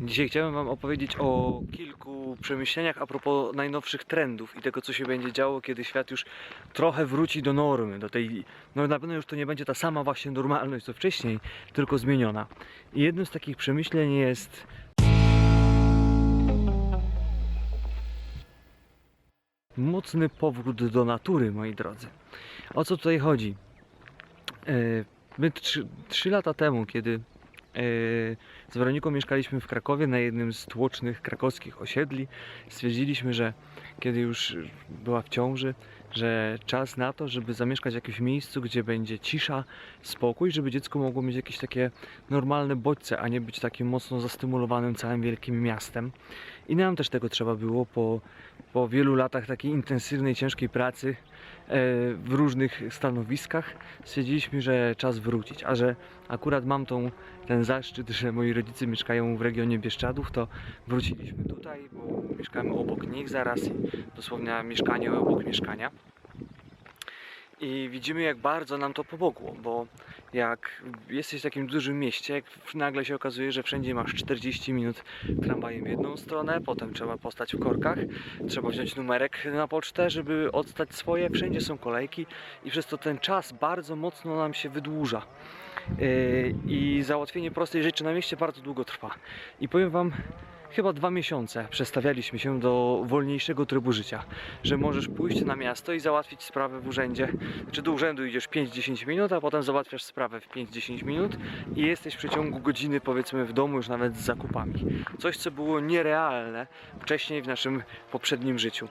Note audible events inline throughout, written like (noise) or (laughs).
Dzisiaj chciałem Wam opowiedzieć o kilku przemyśleniach a propos najnowszych trendów i tego, co się będzie działo, kiedy świat już trochę wróci do normy, do tej, no na pewno już to nie będzie ta sama właśnie normalność co wcześniej, tylko zmieniona. I jednym z takich przemyśleń jest mocny powrót do natury, moi drodzy. O co tutaj chodzi? E, My trzy, trzy lata temu, kiedy z Weroniką mieszkaliśmy w Krakowie na jednym z tłocznych krakowskich osiedli, stwierdziliśmy, że kiedy już była w ciąży, że czas na to, żeby zamieszkać w jakimś miejscu, gdzie będzie cisza, spokój, żeby dziecko mogło mieć jakieś takie normalne bodźce, a nie być takim mocno zastymulowanym całym wielkim miastem. I nam też tego trzeba było po, po wielu latach takiej intensywnej, ciężkiej pracy w różnych stanowiskach. Stwierdziliśmy, że czas wrócić, a że akurat mam tą, ten zaszczyt, że moi rodzice mieszkają w regionie Bieszczadów, to wróciliśmy tutaj, bo mieszkamy obok nich zaraz dosłownie mieszkanie obok mieszkania. I widzimy, jak bardzo nam to pomogło, bo jak jesteś w takim dużym mieście, nagle się okazuje, że wszędzie masz 40 minut tramwajem w jedną stronę, potem trzeba postać w korkach, trzeba wziąć numerek na pocztę, żeby oddać swoje, wszędzie są kolejki i przez to ten czas bardzo mocno nam się wydłuża. Yy, I załatwienie prostej rzeczy na mieście bardzo długo trwa. I powiem Wam, chyba dwa miesiące przestawialiśmy się do wolniejszego trybu życia, że możesz pójść na miasto i załatwić sprawę w urzędzie, czy do urzędu idziesz 5-10 minut, a potem załatwiasz sprawę w 5-10 minut i jesteś w przeciągu godziny powiedzmy w domu już nawet z zakupami. Coś, co było nierealne wcześniej w naszym poprzednim życiu.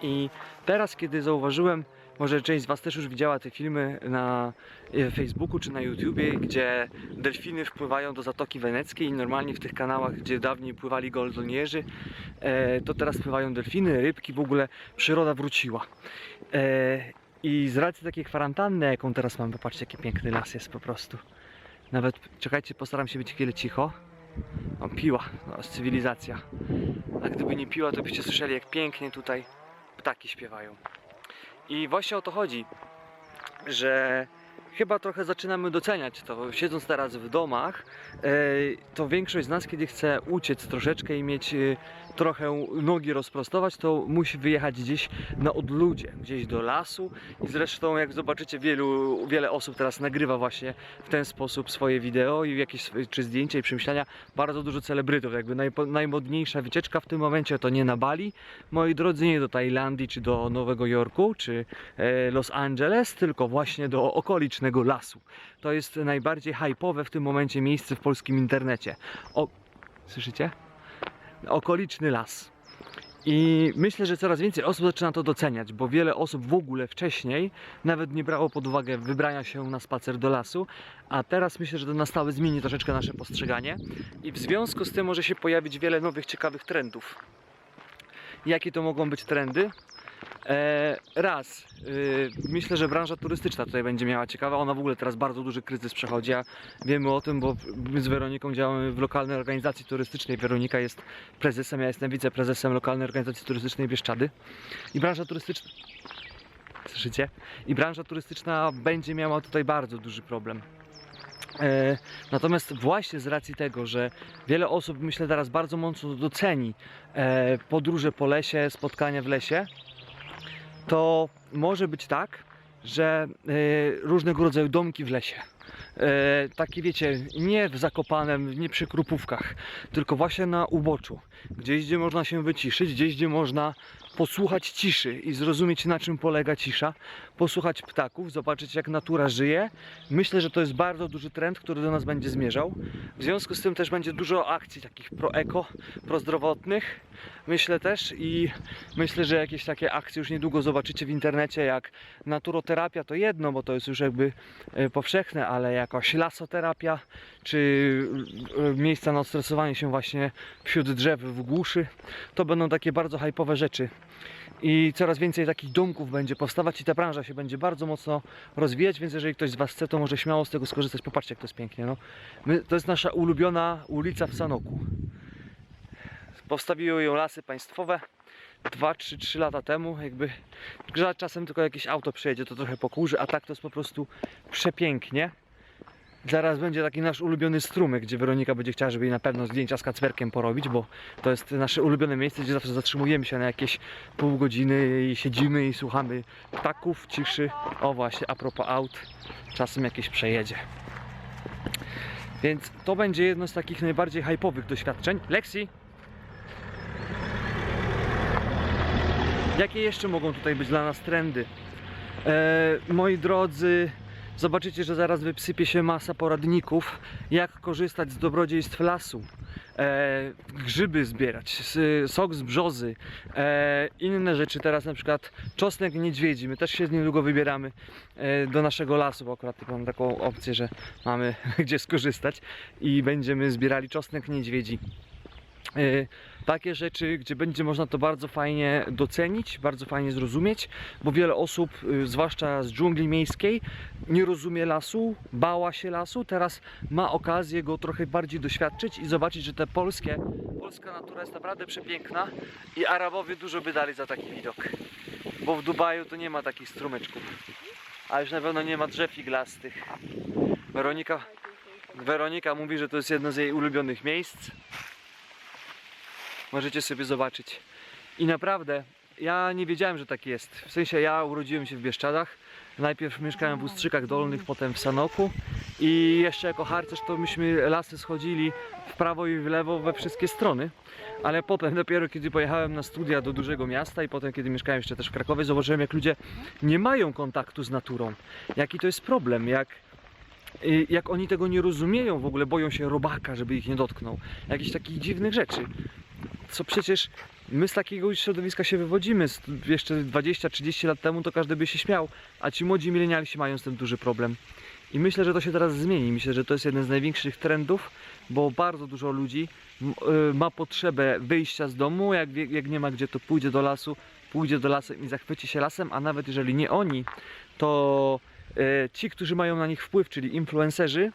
I teraz, kiedy zauważyłem, może część z Was też już widziała te filmy na e, Facebooku czy na YouTubie, gdzie delfiny wpływają do Zatoki Weneckiej i normalnie w tych kanałach, gdzie dawniej pływali goldonierzy, e, to teraz pływają delfiny, rybki, w ogóle przyroda wróciła. E, I z racji takiej kwarantanny, jaką teraz mam, popatrzcie jaki piękny las jest po prostu. Nawet, czekajcie, postaram się być chwilę cicho. O, piła, no, cywilizacja. A gdyby nie piła, to byście słyszeli jak pięknie tutaj ptaki śpiewają. I właśnie o to chodzi, że chyba trochę zaczynamy doceniać to. Siedząc teraz w domach, e, to większość z nas, kiedy chce uciec troszeczkę i mieć e, trochę nogi rozprostować, to musi wyjechać gdzieś na odludzie, gdzieś do lasu. I zresztą, jak zobaczycie, wielu, wiele osób teraz nagrywa właśnie w ten sposób swoje wideo i jakieś czy zdjęcia i przemyślenia. Bardzo dużo celebrytów, jakby najpo, najmodniejsza wycieczka w tym momencie to nie na Bali, moi drodzy, nie do Tajlandii, czy do Nowego Jorku, czy e, Los Angeles, tylko właśnie do okolicznego lasu. To jest najbardziej hype'owe w tym momencie miejsce w polskim internecie. O, słyszycie? Okoliczny las. I myślę, że coraz więcej osób zaczyna to doceniać, bo wiele osób w ogóle wcześniej nawet nie brało pod uwagę wybrania się na spacer do lasu, a teraz myślę, że to na stałe zmieni troszeczkę nasze postrzeganie i w związku z tym może się pojawić wiele nowych, ciekawych trendów. Jakie to mogą być trendy? E, raz, y, myślę, że branża turystyczna tutaj będzie miała ciekawa. Ona w ogóle teraz bardzo duży kryzys przechodzi. A wiemy o tym, bo my z Weroniką działamy w lokalnej organizacji turystycznej. Weronika jest prezesem, ja jestem wiceprezesem lokalnej organizacji turystycznej Bieszczady. I branża turystyczna. Słyszycie? I branża turystyczna będzie miała tutaj bardzo duży problem. E, Natomiast właśnie z racji tego, że wiele osób myślę teraz bardzo mocno doceni e, podróże po lesie, spotkania w lesie, to może być tak, że e, różnego rodzaju domki w lesie. E, takie wiecie, nie w Zakopanem, nie przy Krupówkach, tylko właśnie na uboczu. Gdzieś, gdzie można się wyciszyć, gdzieś, gdzie można posłuchać ciszy i zrozumieć, na czym polega cisza, posłuchać ptaków, zobaczyć, jak natura żyje. Myślę, że to jest bardzo duży trend, który do nas będzie zmierzał. W związku z tym też będzie dużo akcji takich pro-eko, prozdrowotnych. Myślę też i myślę, że jakieś takie akcje już niedługo zobaczycie w internecie, jak naturoterapia to jedno, bo to jest już jakby e, powszechne, ale jakaś lasoterapia, czy e, miejsca na odstresowanie się właśnie wśród drzew w głuszy, to będą takie bardzo hype'owe rzeczy. I coraz więcej takich domków będzie powstawać i ta branża się będzie bardzo mocno rozwijać, więc jeżeli ktoś z Was chce, to może śmiało z tego skorzystać. Popatrzcie, jak to jest pięknie. No. My, to jest nasza ulubiona ulica w Sanoku. Powstawiły ją lasy państwowe 2, 3, 3 lata temu. Jakby czasem tylko jakieś auto przejedzie, to trochę pokurzy, a tak to jest po prostu przepięknie. Zaraz będzie taki nasz ulubiony strumyk, gdzie Weronika będzie chciała, żeby jej na pewno zdjęcia z kacperkiem porobić, bo to jest nasze ulubione miejsce, gdzie zawsze zatrzymujemy się na jakieś pół godziny i siedzimy i słuchamy ptaków, ciszy. O właśnie, a propos aut, czasem jakieś przejedzie. Więc to będzie jedno z takich najbardziej hype'owych doświadczeń. Lexi! Jakie jeszcze mogą tutaj być dla nas trendy? E, moi drodzy, zobaczycie, że zaraz wysypie się masa poradników, jak korzystać z dobrodziejstw lasu. E, grzyby zbierać, sok z brzozy, e, inne rzeczy teraz na przykład czosnek niedźwiedzi, my też się niedługo wybieramy e, do naszego lasu, bo akurat mam taką opcję, że mamy (laughs) gdzie skorzystać i będziemy zbierali czosnek niedźwiedzi. E, takie rzeczy, gdzie będzie można to bardzo fajnie docenić, bardzo fajnie zrozumieć, bo wiele osób, y, zwłaszcza z dżungli miejskiej, nie rozumie lasu, bała się lasu, teraz ma okazję go trochę bardziej doświadczyć i zobaczyć, że te polskie, polska natura jest naprawdę przepiękna i Arabowie dużo by dali za taki widok, bo w Dubaju to nie ma takich strumyczków, a już na pewno nie ma drzew iglastych. Weronika, Weronika mówi, że to jest jedno z jej ulubionych miejsc. Możecie sobie zobaczyć. I naprawdę, ja nie wiedziałem, że tak jest. W sensie ja urodziłem się w Bieszczadach. Najpierw mieszkałem w Ustrzykach Dolnych, potem w Sanoku. I jeszcze jako harcerz to myśmy lasy schodzili w prawo i w lewo we wszystkie strony. Ale potem (laughs) dopiero kiedy pojechałem na studia do dużego miasta i potem kiedy mieszkałem jeszcze też w Krakowie, zobaczyłem jak ludzie nie mają kontaktu z naturą. Jaki to jest problem, jak y, jak oni tego nie rozumieją, w ogóle boją się robaka, żeby ich nie dotknął. Jakichś takich dziwnych rzeczy co przecież my z takiego środowiska się wywodzimy. Jeszcze 20-30 lat temu to każdy by się śmiał, a ci młodzi milenialsi mają z tym duży problem. I myślę, że to się teraz zmieni. Myślę, że to jest jeden z największych trendów, bo bardzo dużo ludzi y, ma potrzebę wyjścia z domu, jak, jak nie ma gdzie, to pójdzie do lasu, pójdzie do lasu i zachwyci się lasem, a nawet jeżeli nie oni, to e, ci, którzy mają na nich wpływ, czyli influencerzy,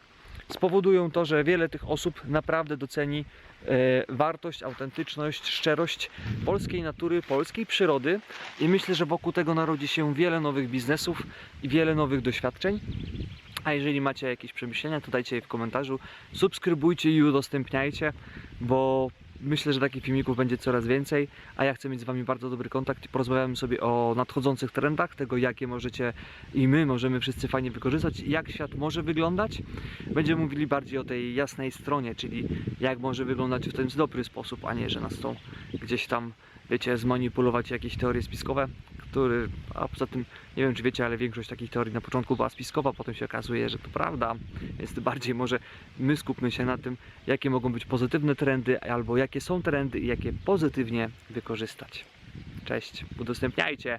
spowodują to, że wiele tych osób naprawdę doceni e, wartość, autentyczność, szczerość polskiej natury, polskiej przyrody i myślę, że wokół tego narodzi się wiele nowych biznesów i wiele nowych doświadczeń. A jeżeli macie jakieś przemyślenia, to dajcie je w komentarzu. Subskrybujcie i udostępniajcie, bo myślę, że takich filmików będzie coraz więcej, a ja chcę mieć z Wami bardzo dobry kontakt porozmawiamy sobie o nadchodzących trendach, tego jakie możecie i my możemy wszyscy fajnie wykorzystać, jak świat może wyglądać. Będziemy mówili bardziej o tej jasnej stronie, czyli jak może wyglądać w ten dobry sposób, a nie, że nas chcą gdzieś tam, wiecie, zmanipulować jakieś teorie spiskowe, który, a poza tym, nie wiem czy wiecie, ale większość takich teorii na początku była spiskowa, potem się okazuje, że to prawda, więc bardziej może my skupmy się na tym, jakie mogą być pozytywne trendy, albo jakie są trendy i jakie pozytywnie wykorzystać. Cześć, udostępniajcie!